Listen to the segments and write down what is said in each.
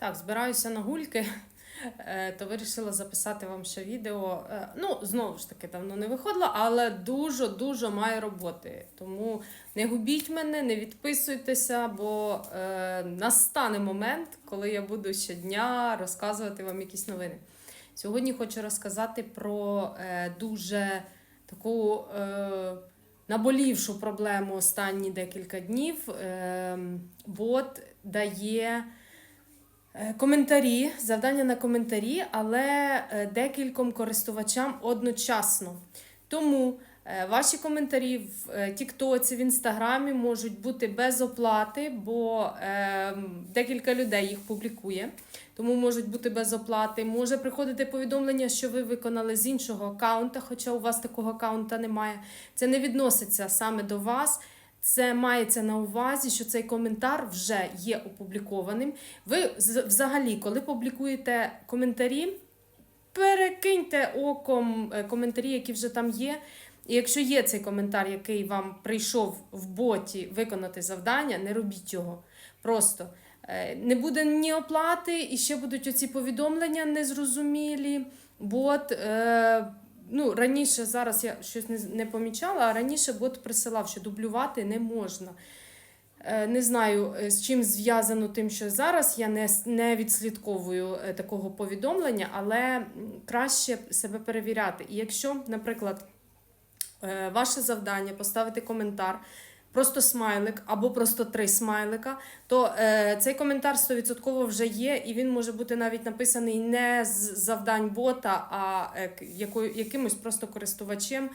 Так, збираюся на гульки, е, то вирішила записати вам ще відео. Е, Ну, знову ж таки, давно не виходила, але дуже-дуже маю роботи. Тому не губіть мене, не відписуйтеся, бо е, настане момент, коли я буду щодня розказувати вам якісь новини. Сьогодні хочу розказати про е, дуже таку е, наболівшу проблему останні декілька днів. Е, бот дає. Е, Коментарі, завдання на коментарі, але е, декільком користувачам одночасно. Тому е, ваші коментарі в Тіктоці, в Інстаграмі можуть бути без оплати, бо е, декілька людей їх публікує, тому можуть бути без оплати. Може приходити повідомлення, що ви виконали з іншого аккаунта, хоча у вас такого аккаунта немає. Це не відноситься саме до вас. Це мається на увазі, що цей коментар вже є опублікованим. Ви взагалі, коли публікуєте коментарі, перекиньте оком е, коментарі, які вже там є. І якщо є цей коментар, який вам прийшов в боті виконати завдання, не робіть його. Просто е, не буде ні оплати, і ще будуть оці повідомлення незрозумілі. Бот, е, ну, раніше зараз я щось не, не помічала, а раніше бот присилав, що дублювати не можна. Е, Не знаю, е, з чим зв'язано тим, що зараз я не, не відслідковую е, такого повідомлення, але краще себе перевіряти. І якщо, наприклад, ваше завдання поставити коментар, просто смайлик або просто три смайлика, то е, цей коментар 100% вже є, і він може бути навіть написаний не з завдань бота, а е, якою- якимось просто користувачем.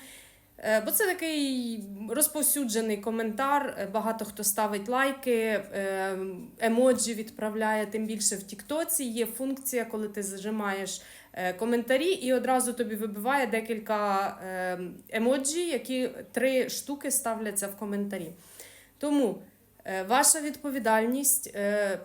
Е, Бо це такий розповсюджений коментар. е, Багато хто ставить лайки, е, емоджі відправляє. Тим більше в Тіктоці є функція, коли ти зажимаєш коментарі, і одразу тобі вибиває декілька е, емоджі, які три штуки ставляться в коментарі. Тому е, ваша відповідальність. е,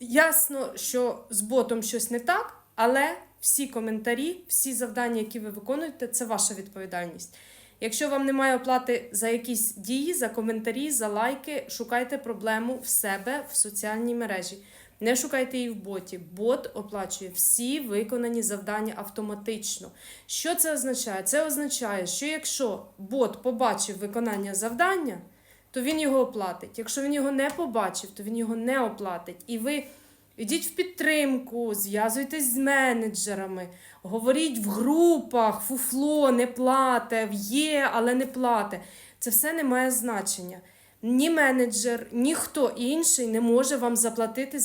Ясно, що з ботом щось не так, але всі коментарі, всі завдання, які ви виконуєте, це ваша відповідальність. Якщо вам немає оплати за якісь дії, за коментарі, за лайки, шукайте проблему в себе в соціальній мережі. Не шукайте її в боті. Бот оплачує всі виконані завдання автоматично. Що це означає? Це означає, що якщо бот побачив виконання завдання, то він його оплатить. Якщо він його не побачив, то він його не оплатить. І ви йдіть в підтримку, зв'язуйтесь з менеджерами, говоріть в групах, фуфло не плате, є, але не плате. Це все не має значення. Ні менеджер, ніхто інший не може вам заплатити